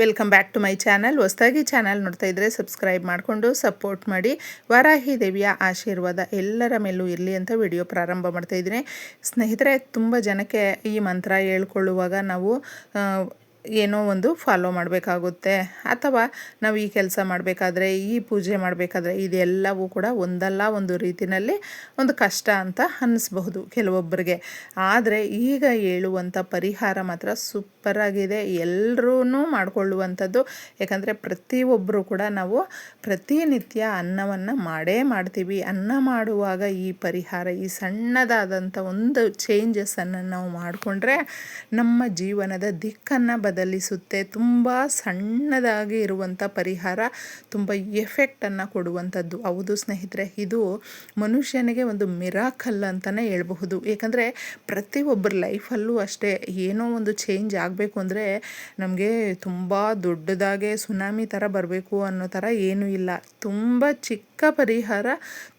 Welcome back to my channel. ಹೊಸದಾಗಿ channel ನೋಡ್ತಾ ಇದ್ದರೆ ಸಬ್ಸ್ಕ್ರೈಬ್ ಮಾಡಿಕೊಂಡು ಸಪೋರ್ಟ್ ಮಾಡಿ. ವರಾಹಿ ದೇವಿಯ ಆಶೀರ್ವಾದ ಎಲ್ಲರ ಮೇಲೂ ಇರಲಿ ಅಂತ ವಿಡಿಯೋ ಪ್ರಾರಂಭ ಮಾಡ್ತಾ ಇದ್ದೀನಿ. ಸ್ನೇಹಿತರೆ, ತುಂಬ ಜನಕ್ಕೆ ಈ ಮಂತ್ರ ಹೇಳ್ಕೊಳ್ಳುವಾಗ ನಾವು ಏನೋ ಒಂದು ಫಾಲೋ ಮಾಡಬೇಕಾಗುತ್ತೆ. ಅಥವಾ ನಾವು ಈ ಕೆಲಸ ಮಾಡಬೇಕಾದ್ರೆ, ಈ ಪೂಜೆ ಮಾಡಬೇಕಾದ್ರೆ ಇದೆಲ್ಲವೂ ಕೂಡ ಒಂದಲ್ಲ ಒಂದು ರೀತಿಯಲ್ಲಿ ಒಂದು ಕಷ್ಟ ಅಂತ ಅನ್ನಿಸ್ಬಹುದು ಕೆಲವೊಬ್ಬರಿಗೆ ಆದರೆ ಈಗ ಹೇಳುವಂಥ ಪರಿಹಾರ ಮಾತ್ರ ಸೂಪರ್ ಆಗಿದೆ. ಎಲ್ಲರೂ ಮಾಡಿಕೊಳ್ಳುವಂಥದ್ದು. ಯಾಕಂದರೆ ಪ್ರತಿಯೊಬ್ಬರು ಕೂಡ ನಾವು ಪ್ರತಿನಿತ್ಯ ಅನ್ನವನ್ನು ಮಾಡೇ ಮಾಡ್ತೀವಿ. ಅನ್ನ ಮಾಡುವಾಗ ಈ ಪರಿಹಾರ, ಈ ಸಣ್ಣದಾದಂಥ ಒಂದು ಚೇಂಜಸನ್ನು ನಾವು ಮಾಡಿಕೊಂಡ್ರೆ ನಮ್ಮ ಜೀವನದ ದಿಕ್ಕನ್ನು ಬದಲಿಸುತ್ತೆ ತುಂಬ ಸಣ್ಣದಾಗಿ ಇರುವಂಥ ಪರಿಹಾರ, ತುಂಬ ಎಫೆಕ್ಟನ್ನು ಕೊಡುವಂಥದ್ದು ಹೌದು ಸ್ನೇಹಿತರೆ, ಇದು ಮನುಷ್ಯನಿಗೆ ಒಂದು ಮಿರಾಕಲ್ ಅಂತಲೇ ಹೇಳ್ಬಹುದು. ಏಕೆಂದರೆ ಪ್ರತಿಯೊಬ್ಬರ ಲೈಫಲ್ಲೂ ಅಷ್ಟೇ ಏನೋ ಒಂದು ಚೇಂಜ್ ಆಗಬೇಕು ಅಂದರೆ ನಮಗೆ ತುಂಬ ದೊಡ್ಡದಾಗೆ ಸುನಾಮಿ ಥರ ಬರಬೇಕು ಅನ್ನೋ ಥರ ಏನೂ ಇಲ್ಲ. ತುಂಬ ಚಿಕ್ಕ ಪರಿಹಾರ,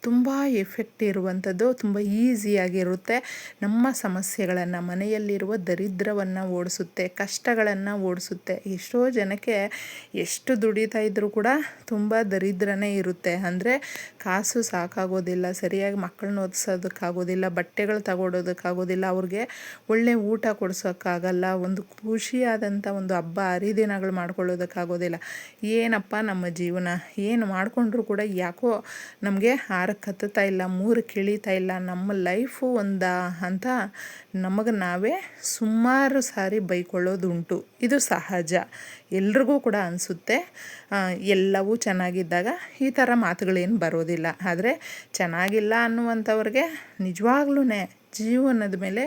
ತುಂಬ ಎಫೆಕ್ಟ್ ಇರುವಂಥದ್ದು ತುಂಬ ಈಸಿಯಾಗಿರುತ್ತೆ ನಮ್ಮ ಸಮಸ್ಯೆಗಳನ್ನು, ಮನೆಯಲ್ಲಿರುವ ದರಿದ್ರವನ್ನು ಓಡಿಸುತ್ತೆ, ಕಷ್ಟಗಳನ್ನು ಓಡಿಸುತ್ತೆ. ಎಷ್ಟೋ ಜನಕ್ಕೆ ಎಷ್ಟು ದುಡಿತಾ ಇದ್ದರೂ ಕೂಡ ತುಂಬ ದರಿದ್ರನೇ ಇರುತ್ತೆ. ಅಂದರೆ ಕಾಸು ಸಾಕಾಗೋದಿಲ್ಲ, ಸರಿಯಾಗಿ ಮಕ್ಕಳನ್ನ ಓದಿಸೋದಕ್ಕಾಗೋದಿಲ್ಲ, ಬಟ್ಟೆಗಳು ತಗೊಡೋದಕ್ಕಾಗೋದಿಲ್ಲ ಅವ್ರಿಗೆ ಒಳ್ಳೆ ಊಟ ಕೊಡಿಸೋಕ್ಕಾಗಲ್ಲ, ಒಂದು ಖುಷಿಯಾದಂಥ ಒಂದು ಹಬ್ಬ ಹರಿದಿನಗಳು ಮಾಡ್ಕೊಳ್ಳೋದಕ್ಕಾಗೋದಿಲ್ಲ. ಏನಪ್ಪ ನಮ್ಮ ಜೀವನ? ಏನು ಮಾಡಿಕೊಂಡ್ರೂ ಕೂಡ ಯಾಕೋ ನಮಗೆ ಆರಕ್ಕೆ ಹತ್ತುತ್ತಾ ಇಲ್ಲ, ಮೂರು ಇಳಿತಾ ಇಲ್ಲ, ನಮ್ಮ ಲೈಫು ಒಂದಾ ಅಂತ ನಮಗೆ ನಾವೇ ಸುಮಾರು ಸಾರಿ ಬೈಕೊಳ್ಳೋದುಂಟು. ಇದು ಸಹಜ. ಎಲ್ರಿಗೂ ಕೂಡ ಅನಿಸುತ್ತೆ. ಎಲ್ಲವೂ ಚೆನ್ನಾಗಿದ್ದಾಗ ಈ ಥರ ಮಾತುಗಳೇನು ಬರೋದಿಲ್ಲ. ಆದರೆ ಚೆನ್ನಾಗಿಲ್ಲ ಅನ್ನುವಂಥವ್ರಿಗೆ ನಿಜವಾಗ್ಲೂ ಜೀವನದ ಮೇಲೆ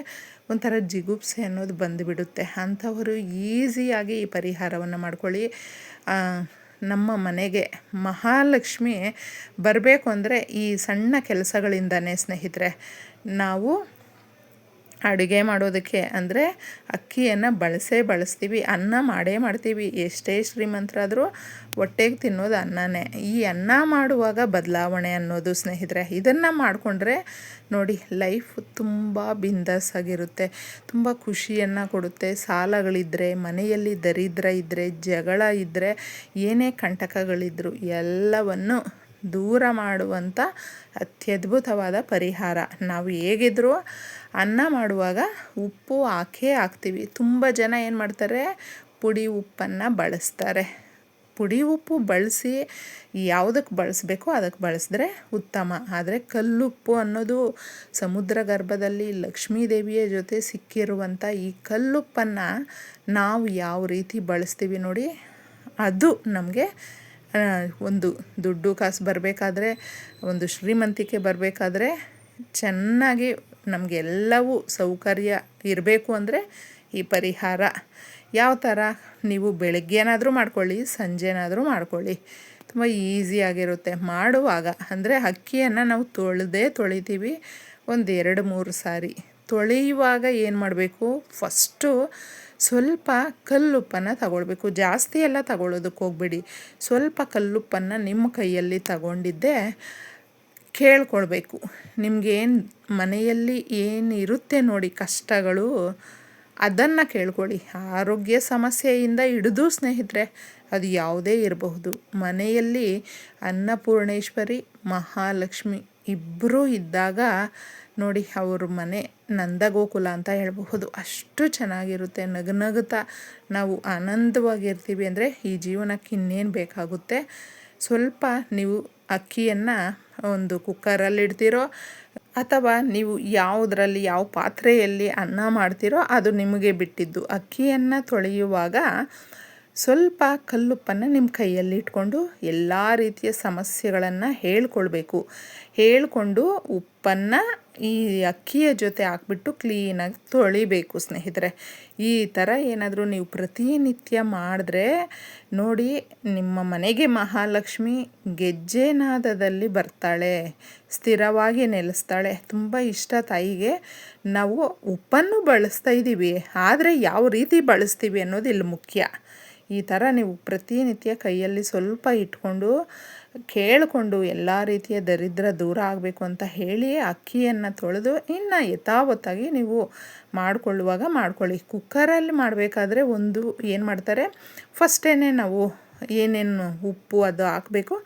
ಒಂಥರ ಜಿಗುಪ್ಸೆ ಅನ್ನೋದು ಬಂದುಬಿಡುತ್ತೆ. ಅಂಥವರು ಈಸಿಯಾಗಿ ಈ ಪರಿಹಾರವನ್ನು ಮಾಡ್ಕೊಳ್ಳಿ. ನಮ್ಮ ಮನೆಗೆ ಮಹಾಲಕ್ಷ್ಮಿ ಬರಬೇಕು ಅಂದರೆ ಈ ಸಣ್ಣ ಕೆಲಸಗಳಿಂದನೇ ಸ್ನೇಹಿತರೆ, ನಾವು ಅಡುಗೆ ಮಾಡೋದಕ್ಕೆ ಅಂದರೆ ಅಕ್ಕಿಯನ್ನು ಬಳಸೇ ಬಳಸ್ತೀವಿ, ಅನ್ನ ಮಾಡೇ ಮಾಡ್ತೀವಿ. ಎಷ್ಟೇ ಶ್ರೀಮಂತರಾದರೂ ಹೊಟ್ಟೆಗೆ ತಿನ್ನೋದು ಅನ್ನನೇ. ಈ ಅನ್ನ ಮಾಡುವಾಗ ಬದಲಾವಣೆ ಅನ್ನೋದು ಸ್ನೇಹಿತರೆ. ಇದನ್ನು ಮಾಡಿಕೊಂಡ್ರೆ ನೋಡಿ ಲೈಫ್ ತುಂಬ ಬಿಂದಸ್ಸಾಗಿರುತ್ತೆ. ತುಂಬ ಖುಷಿಯನ್ನು ಕೊಡುತ್ತೆ. ಸಾಲಗಳಿದ್ದರೆ ಮನೆಯಲ್ಲಿ ದರಿದ್ರ ಇದ್ದರೆ ಜಗಳ ಇದ್ದರೆ ಏನೇ ಕಂಟಕಗಳಿದ್ದರೂ ಎಲ್ಲವನ್ನು ದೂರ ಮಾಡುವಂಥ ಅತ್ಯದ್ಭುತವಾದ ಪರಿಹಾರ. ನಾವು ಹೇಗಿದ್ರೂ ಅನ್ನ ಮಾಡುವಾಗ ಉಪ್ಪು ಹಾಕೇ ಹಾಕ್ತೀವಿ. ತುಂಬ ಜನ ಏನು ಮಾಡ್ತಾರೆ? ಪುಡಿ ಉಪ್ಪನ್ನು ಬಳಸ್ತಾರೆ. ಪುಡಿ ಉಪ್ಪು ಬಳಸಿ ಯಾವುದಕ್ಕೆ ಬಳಸಬೇಕು ಅದಕ್ಕೆ ಬಳಸಿದ್ರೆ ಉತ್ತಮ. ಆದರೆ ಕಲ್ಲುಪ್ಪು ಅನ್ನೋದು ಸಮುದ್ರ ಗರ್ಭದಲ್ಲಿ ಲಕ್ಷ್ಮೀ ದೇವಿಯ ಜೊತೆ ಸಿಕ್ಕಿರುವಂಥ ಈ ಕಲ್ಲುಪ್ಪನ್ನು ನಾವು ಯಾವ ರೀತಿ ಬಳಸ್ತೀವಿ ನೋಡಿ, ಅದು ನಮಗೆ ಒಂದು ದುಡ್ಡು ಕಾಸು ಬರಬೇಕಾದ್ರೆ, ಒಂದು ಶ್ರೀಮಂತಿಕೆ ಬರಬೇಕಾದ್ರೆ ಚೆನ್ನಾಗಿ ನಮಗೆಲ್ಲವೂ ಸೌಕರ್ಯ ಇರಬೇಕು ಅಂದರೆ ಈ ಪರಿಹಾರ. ಯಾವ ಥರ? ನೀವು ಬೆಳಗ್ಗೆನಾದರೂ ಮಾಡ್ಕೊಳ್ಳಿ ಸಂಜೆನಾದರೂ ಮಾಡ್ಕೊಳ್ಳಿ. ತುಂಬ ಈಸಿಯಾಗಿರುತ್ತೆ ಮಾಡುವಾಗ ಅಂದರೆ ಅಕ್ಕಿಯನ್ನು ನಾವು ತೊಳೆದೇ ತೊಳಿತೀವಿ. ಒಂದು ಎರಡು ಮೂರು ಸಾರಿ. ತೊಳೆಯುವಾಗ ಏನು ಮಾಡಬೇಕು? ಫಸ್ಟು ಸ್ವಲ್ಪ ಕಲ್ಲುಪ್ಪನ್ನು ತಗೊಳ್ಬೇಕು. ಜಾಸ್ತಿ ಎಲ್ಲ ತಗೊಳ್ಳೋದಕ್ಕೆ ಹೋಗ್ಬೇಡಿ. ಸ್ವಲ್ಪ ಕಲ್ಲುಪ್ಪನ್ನು ನಿಮ್ಮ ಕೈಯಲ್ಲಿ ತಗೊಂಡಿದ್ದೆ ಕೇಳ್ಕೊಳ್ಬೇಕು. ನಿಮಗೇನು ಮನೆಯಲ್ಲಿ ಏನು ಇರುತ್ತೆ ನೋಡಿ ಕಷ್ಟಗಳು, ಅದನ್ನು ಕೇಳ್ಕೊಳ್ಳಿ. ಆರೋಗ್ಯ ಸಮಸ್ಯೆಯಿಂದ ಹಿಡಿದು ಸ್ನೇಹಿತರೆ, ಅದು ಯಾವುದೇ ಇರಬಹುದು. ಮನೆಯಲ್ಲಿ ಅನ್ನಪೂರ್ಣೇಶ್ವರಿ ಮಹಾಲಕ್ಷ್ಮಿ ಇಬ್ಬರೂ ಇದ್ದಾಗ ನೋಡಿ ಅವ್ರ ಮನೆ ನಂದಗೋಕುಲ ಅಂತ ಹೇಳಬಹುದು. ಅಷ್ಟು ಚೆನ್ನಾಗಿರುತ್ತೆ. ನಗನಗುತ್ತಾ ನಾವು ಆನಂದವಾಗಿರ್ತೀವಿ ಅಂದರೆ ಈ ಜೀವನಕ್ಕೆ ಇನ್ನೇನು ಬೇಕಾಗುತ್ತೆ? ಸ್ವಲ್ಪ ನೀವು ಅಕ್ಕಿಯನ್ನು ಒಂದು ಕುಕ್ಕರಲ್ಲಿ ಇಡ್ತೀರೋ, ಅಥವಾ ನೀವು ಯಾವುದರಲ್ಲಿ, ಯಾವ ಪಾತ್ರೆಯಲ್ಲಿ ಅನ್ನ ಮಾಡ್ತೀರೋ ಅದು ನಿಮಗೆ ಬಿಟ್ಟಿದ್ದು. ಅಕ್ಕಿಯನ್ನು ತೊಳೆಯುವಾಗ ಸ್ವಲ್ಪ ಕಲ್ಲುಪ್ಪನ್ನು ನಿಮ್ಮ ಕೈಯಲ್ಲಿ ಇಟ್ಕೊಂಡು ಎಲ್ಲ ರೀತಿಯ ಸಮಸ್ಯೆಗಳನ್ನು ಹೇಳ್ಕೊಳ್ಬೇಕು. ಹೇಳಿಕೊಂಡು ಉಪ್ಪನ್ನು ಈ ಅಕ್ಕಿಯ ಜೊತೆ ಹಾಕ್ಬಿಟ್ಟು ಕ್ಲೀನಾಗಿ ತೊಳಿಬೇಕು ಸ್ನೇಹಿತರೆ. ಈ ಥರ ಏನಾದರೂ ನೀವು ಪ್ರತಿನಿತ್ಯ ಮಾಡಿದ್ರೆ ನೋಡಿ ನಿಮ್ಮ ಮನೆಗೆ ಮಹಾಲಕ್ಷ್ಮಿ ಗೆಜ್ಜೆನಾದದಲ್ಲಿ ಬರ್ತಾಳೆ, ಸ್ಥಿರವಾಗಿ ನೆಲೆಸ್ತಾಳೆ. ತುಂಬ ಇಷ್ಟ ತಾಯಿಗೆ. ನಾವು ಉಪ್ಪನ್ನು ಬಳಸ್ತಾ ಇದ್ದೀವಿ ಆದರೆ ಯಾವ ರೀತಿ ಬಳಸ್ತೀವಿ ಅನ್ನೋದು ಇಲ್ಲಿ ಮುಖ್ಯ. ಈ ಥರ ನೀವು ಪ್ರತಿನಿತ್ಯ ಕೈಯಲ್ಲಿ ಸ್ವಲ್ಪ ಇಟ್ಕೊಂಡು ಕೇಳಿಕೊಂಡು ಎಲ್ಲ ರೀತಿಯ ದರಿದ್ರ ದೂರ ಆಗಬೇಕು ಅಂತ ಹೇಳಿ ಅಕ್ಕಿಯನ್ನು ತೊಳೆದು ಇನ್ನು ಯಥಾವತ್ತಾಗಿ ನೀವು ಮಾಡಿಕೊಳ್ಳುವಾಗ ಮಾಡ್ಕೊಳ್ಳಿ. ಕುಕ್ಕರಲ್ಲಿ ಮಾಡಬೇಕಾದ್ರೆ ಒಂದು ಏನು ಮಾಡ್ತಾರೆ? ಫಸ್ಟೇ ನಾವು ಏನೇನು ಉಪ್ಪು ಅದು ಹಾಕಬೇಕು.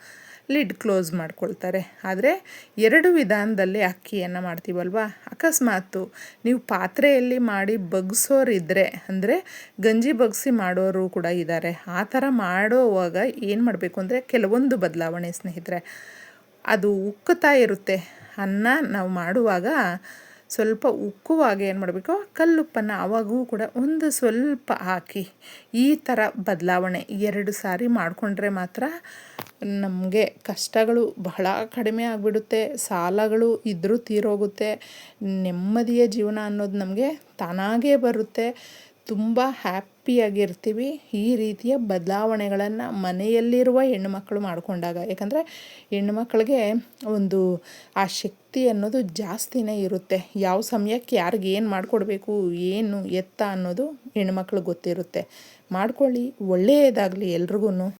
ಲಿಡ್ ಕ್ಲೋಸ್ ಮಾಡ್ಕೊಳ್ತಾರೆ. ಆದರೆ ಎರಡು ವಿಧಾನದಲ್ಲಿ ಅಕ್ಕಿಯನ್ನು ಮಾಡ್ತೀವಲ್ವ? ಅಕಸ್ಮಾತು ನೀವು ಪಾತ್ರೆಯಲ್ಲಿ ಮಾಡಿ ಬಗ್ಸೋರಿದ್ದರೆ ಅಂದರೆ ಗಂಜಿ ಬಗ್ಸಿ ಮಾಡೋರು ಕೂಡ ಇದ್ದಾರೆ ಆ ಥರ ಮಾಡೋವಾಗ ಏನು ಮಾಡಬೇಕು ಅಂದರೆ ಕೆಲವೊಂದು ಬದಲಾವಣೆ ಸ್ನೇಹಿತರೆ. ಅದು ಉಕ್ಕುತ್ತಾ ಇರುತ್ತೆ. ಅನ್ನ ನಾವು ಮಾಡುವಾಗ ಸ್ವಲ್ಪ ಉಕ್ಕುವಾಗ ಏನು ಮಾಡಬೇಕು? ಕಲ್ಲುಪ್ಪನ್ನು ಆವಾಗೂ ಕೂಡ ಒಂದು ಸ್ವಲ್ಪ ಹಾಕಿ, ಈ ಥರ ಬದಲಾವಣೆ ಎರಡು ಸಾರಿ ಮಾಡಿಕೊಂಡ್ರೆ ಮಾತ್ರ ನಮಗೆ ಕಷ್ಟಗಳು ಬಹಳ ಕಡಿಮೆ ಆಗಿಬಿಡುತ್ತೆ, ಸಾಲಗಳು ಇದ್ದರೂ ತೀರೋಗುತ್ತೆ, ನೆಮ್ಮದಿಯ ಜೀವನ ಅನ್ನೋದು ನಮಗೆ ತಾನಾಗೇ ಬರುತ್ತೆ. ತುಂಬ ಹ್ಯಾಪಿಯಾಗಿರ್ತೀವಿ ಈ ರೀತಿಯ ಬದಲಾವಣೆಗಳನ್ನು ಮನೆಯಲ್ಲಿರುವ ಹೆಣ್ಣುಮಕ್ಕಳು ಮಾಡಿಕೊಂಡಾಗ. ಯಾಕಂದರೆ ಹೆಣ್ಣುಮಕ್ಕಳಿಗೆ ಒಂದು ಆ ಶಕ್ತಿ ಅನ್ನೋದು ಜಾಸ್ತಿನೇ ಇರುತ್ತೆ. ಯಾವ ಸಮಯಕ್ಕೆ ಯಾರಿಗೆ ಏನು ಮಾಡಿಕೊಡ್ಬೇಕು, ಏನು ಎತ್ತ ಅನ್ನೋದು ಹೆಣ್ಮಕ್ಳಿಗೆ ಗೊತ್ತಿರುತ್ತೆ. ಮಾಡ್ಕೊಳ್ಳಿ, ಒಳ್ಳೆಯದಾಗಲಿ ಎಲ್ರಿಗೂ